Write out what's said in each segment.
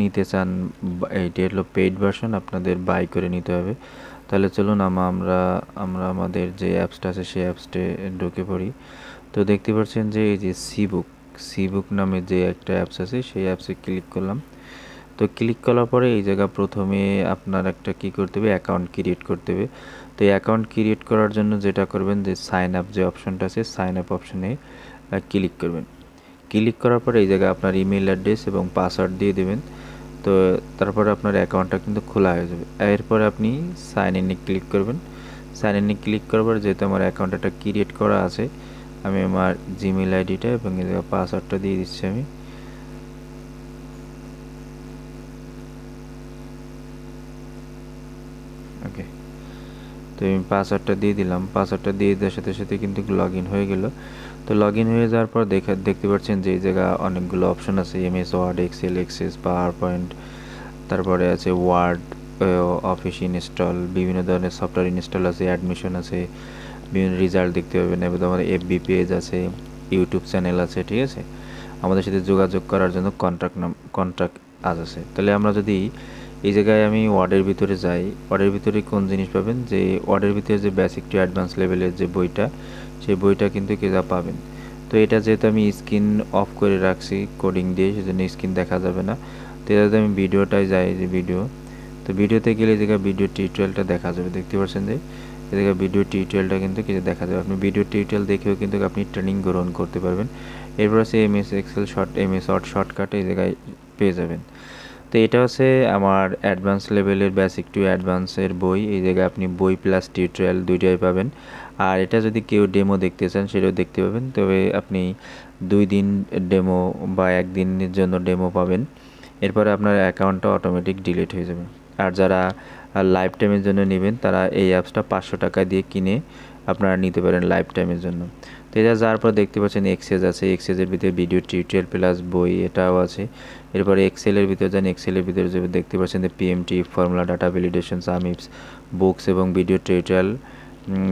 নিতে চান এইটি হলো পেইড ভার্সন আপনাদের বাই করে নিতে হবে। তাহলে চলুন আমা, আমরা আমরা আমাদের যে অ্যাপসটা আছে সেই অ্যাপসটে ঢুকে পড়ি। তো দেখতে পাচ্ছেন যে এই যে সিবুক সিবুক নামে যে একটা অ্যাপস আছে সেই অ্যাপসে ক্লিক করলাম। তো ক্লিক করার পরে এই জায়গা প্রথমে আপনার একটা কি করতে হবে অ্যাকাউন্ট ক্রিয়েট করতে হবে। তো এই অ্যাকাউন্ট ক্রিয়েট করার জন্য যেটা করবেন যে সাইন আপ যে অপশনটা আছে সাইন আপ অপশনে ক্লিক করবেন। ক্লিক করার পরে এই জায়গায় আপনার ইমেল অ্যাড্রেস এবং পাসওয়ার্ড দিয়ে দেবেন। তো তারপরে আপনার অ্যাকাউন্টটা কিন্তু খোলা হয়ে যাবে। এরপরে আপনি সাইন ইনে ক্লিক করবেন। সাইন ইনে ক্লিক করার পর যেহেতু আমার অ্যাকাউন্ট একটা ক্রিয়েট করা আছে, আমি আমার জিমেল আইডিটা এবং এই জায়গায় পাসওয়ার্ডটা দিয়ে দিচ্ছি আমি। ওকে তো আমি পাসওয়ার্ডটা দিয়ে দিলাম। পাসওয়ার্ডটা দিয়ে দেওয়ার সাথে সাথে কিন্তু লগ ইন হয়ে গেল। তো লগ ইন হয়ে যাওয়ার পর দেখে দেখতে পাচ্ছেন যে এই জায়গা অনেকগুলো অপশন আছে। MS Word Excel Access PowerPoint তারপরে আছে ওয়ার্ড অফিস ইনস্টল বিভিন্ন ধরনের সফটওয়্যার ইনস্টল আছে অ্যাডমিশন আছে, বিভিন্ন রেজাল্ট দেখতে পাবেন। এবং আমাদের এফবি পেজ আছে ইউটিউব চ্যানেল আছে, ঠিক আছে? আমাদের সাথে যোগাযোগ করার জন্য কন্ট্যাক্ট নাম কন্ট্যাক্ট আজ আছে। তাহলে আমরা যদি এই জায়গায় আমি ওয়ার্ডের ভিতরে যাই। ওয়ার্ডের ভিতরে কোন জিনিস পাবেন? যে ওয়ার্ডের ভিতরে যে বেসিক টু অ্যাডভান্স লেভেলের যে বইটা, সেই বইটা কিন্তু কেজা পাবেন। তো এটা যেহেতু আমি স্ক্রিন অফ করে রাখছি, কোডিং দিয়ে, সেজন্য স্ক্রিন দেখা যাবে না। তো এটাতে আমি ভিডিওটায় যাই, যে ভিডিও, তো ভিডিওতে গেলে জায়গায় ভিডিও টিউটোরিয়ালটা দেখা যাবে। দেখতে পাচ্ছেন যে জায়গায় ভিডিও টিউটোরিয়ালটা কিন্তু কিছু দেখা যাবে। আপনি ভিডিও টিউটোরিয়াল দেখেও কিন্তু আপনি ট্রেনিং গ্রহণ করতে পারবেন। এরপর আছে M S Excel short M S short shortcut এই জায়গায় পেয়ে যাবেন। তো এটা হচ্ছে আমার অ্যাডভান্স লেভেলের বেসিক টু অ্যাডভান্সের বই। এই জায়গায় আপনি বই প্লাস টিউটোরিয়াল দুইটাই পাবেন। আর এটা যদি কেউ ডেমো দেখতে চান, সেটাও দেখতে পাবেন। তবে আপনি দুই দিন ডেমো বা একদিনের জন্য ডেমো পাবেন। এরপরে আপনার অ্যাকাউন্টটা অটোমেটিক ডিলিট হয়ে যাবে। আর যারা লাইফ টাইমের জন্য নেবেন, তারা এই অ্যাপসটা পাঁচশো টাকা দিয়ে কিনে আপনারা নিতে পারেন লাইফ টাইমের জন্য। তো এটা যাওয়ার পর দেখতে পাচ্ছেন এক্সেস আছে এক্সেসের ভিতরে ভিডিও টিউটোরিয়াল প্লাস বই এটাও আছে। এরপরে এক্সেলের ভিতরে যান এক্সেলের ভিতরে যে দেখতে পাচ্ছেন যে PMT formula data validation sumifs books এবং ভিডিও টিউটোরিয়াল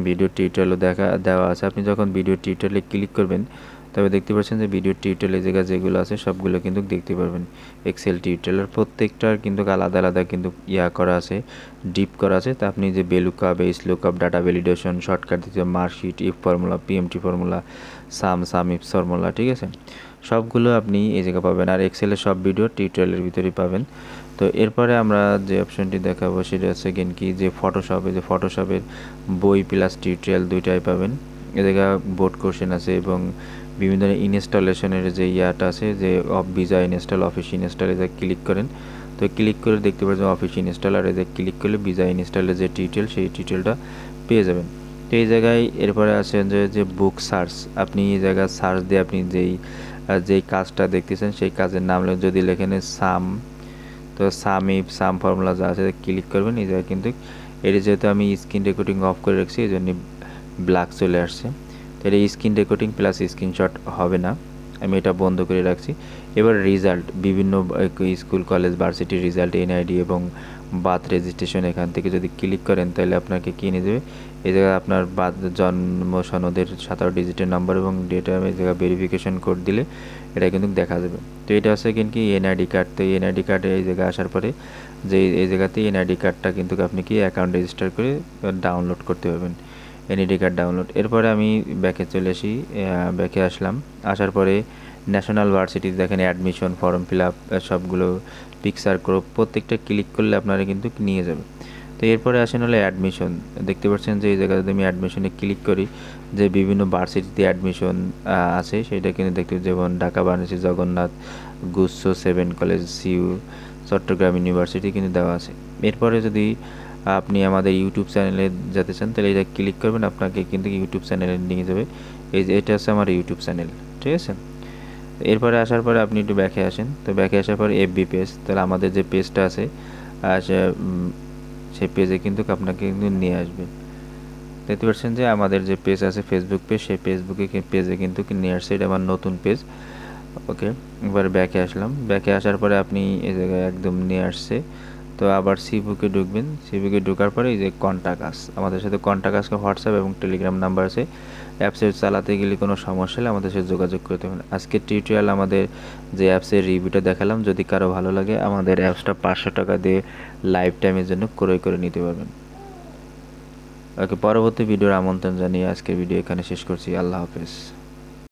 ভিডিও টিউটোরিয়ালও দেখা, দেওয়া আছে। আপনি যখন ভিডিও টিউটোরিয়ালে ক্লিক করবেন তবে দেখতে পাচ্ছেন যে ভিডিও টিউটোরিয়ালের জায়গা যেগুলো আছে, সবগুলো কিন্তু দেখতে পারবেন। এক্সেল টিউটোরিয়ালের প্রত্যেকটার কিন্তু আলাদা আলাদা কিন্তু ইয়া করা আছে ডিপ করা আছে। তা আপনি যে vlookup H lookup data validation shortcut দিতে marksheet if formula PMT formula sum sum if formula ঠিক আছে? সবগুলো আপনি এই জায়গা পাবেন। আর এক্সেলের সব ভিডিও টিউটোরিয়ালের ভিতরেই পাবেন। তো এরপরে আমরা যে অপশনটি দেখাবো, সেটা হচ্ছে গেন কি? যে ফটোশপে যে ফটোশপের বই প্লাস টিউটোরিয়াল দুইটাই পাবেন। এ জায়গা বোর্ড কোশ্চেন আছে এবং বিভিন্ন ধরনের ইনস্টলেশনের যে ইয়াটা আছে, যে অফ ভিজা ইনস্টল, অফিস ইনস্টল এতে ক্লিক করেন, তো ক্লিক করে দেখতে পাচ্ছেন অফিস ইনস্টল, আর এতে ক্লিক করলে ভিজা ইনস্টলের যে টিউটোরিয়াল সেই টিউটোরিয়ালটা পেয়ে যাবেন। তো এই জায়গায় এরপরে আছেন যে যে বুক সার্চ। আপনি এই জায়গায় সার্চ দিয়ে আপনি যেই যেই কাজটা দেখতেছেন, সেই কাজের নাম যদি লেখেন সাম, তো সাম ইফ সাম ফর্মুলা যা আছে, ক্লিক করবেন। এই জায়গায় কিন্তু এটি যেহেতু আমি স্ক্রিন রেকর্ডিং অফ করে রাখছি, এই জন্য ব্ল্যাক চলে আসছে। তো এটা স্ক্রিন রেকর্ডিং প্লাস স্ক্রিনশট হবে না। আমি এটা বন্ধ করে রাখছি। এবার রেজাল্ট বিভিন্ন স্কুল কলেজ ভার্সিটির রেজাল্ট এনআইডি এবং বার্থ রেজিস্ট্রেশন এখান থেকে যদি ক্লিক করেন, তাহলে আপনাকে কিনে দেবে? এই জায়গায় আপনার বাদ জন্ম সনদের সাতারো ডিজিটের নাম্বার এবং ডেটা এই জায়গায় ভেরিফিকেশন কোড দিলে এটা কিন্তু দেখা যাবে। তো এটা হচ্ছে কিন্তু কি এনআইডি কার্ড তো এনআইডি কার্ড এই জায়গায় আসার পরে যে এই জায়গাতে এনআইডি কার্ডটা কিন্তু আপনি কি অ্যাকাউন্ট রেজিস্টার করে ডাউনলোড করতে পারবেন। এনআইডি কার্ড ডাউনলোড এরপরে আমি ব্যাকে চলে আসি ব্যাকে আসলাম। আসার পরে ন্যাশনাল ভার্সিটি দেখেন অ্যাডমিশন ফর্ম ফিল আপ সবগুলো পিকচার করো প্রত্যেকটা ক্লিক করলে আপনারা কিন্তু নিয়ে যাবে তো এরপরে আসেন হলো অ্যাডমিশন দেখতে পাচ্ছেন যে এই জায়গাতে আমি অ্যাডমিশনে ক্লিক করি, যে বিভিন্ন ভার্সিটিতে অ্যাডমিশন আছে। সেটা কিন্তু দেখতে যেমন ঢাকা, বারাণসী, জগন্নাথ, গুচ্ছ সেভেন কলেজ সিউ, চট্টগ্রাম ইউনিভার্সিটি কিন্তু দেওয়া আছে। এরপরে যদি আপনি আমাদের ইউটিউব চ্যানেলে যেতে চান, তাহলে এটা ক্লিক করবেন, আপনাকে কিন্তু ইউটিউব চ্যানেলে নিয়ে যাবে। এই যে, এটা হচ্ছে আমার ইউটিউব চ্যানেল ঠিক আছে? এরপরে আসার পরে আপনি একটু ব্যাকে আসেন। তো ব্যাকে আসার পর এফবি পেজ তাহলে আমাদের যে পেজটা আছে সেই পেজে কিন্তু আপনাকে কিন্তু নিয়ে আসবে। দেখতে পাচ্ছেন যে আমাদের যে পেজ আছে ফেসবুক পেজ সেই ফেসবুকে পেজে কিন্তু নিয়ে আসছে। এটা আমার নতুন পেজ ওকে এবার ব্যাকে আসলাম। ব্যাকে আসার পরে আপনি এই জায়গায় একদম নিয়ে আসছে। তো আবার সিবুকে ঢুকবেন। সিবুকে ঢোকার পরে এই যে কন্ট্যাক্ট আস আমাদের সাথে কন্ট্যাক্ট আসকে হোয়াটসঅ্যাপ এবং টেলিগ্রাম নাম্বার আছে। অ্যাপসের চালাতে গেলে কোনো সমস্যা হলে আমাদের সাথে যোগাযোগ করতে পারেন। আজকের টিউটোরিয়াল আমাদের যে অ্যাপসের রিভিউটা দেখালাম, যদি কারও ভালো লাগে, আমাদের অ্যাপসটা পাঁচশো টাকা দিয়ে লাইফ টাইমের জন্য ক্রয় করে নিতে পারবেন। ওকে, পরবর্তী ভিডিওর আমন্ত্রণ জানিয়ে আজকের ভিডিও এখানে শেষ করছি। আল্লাহ হাফেজ।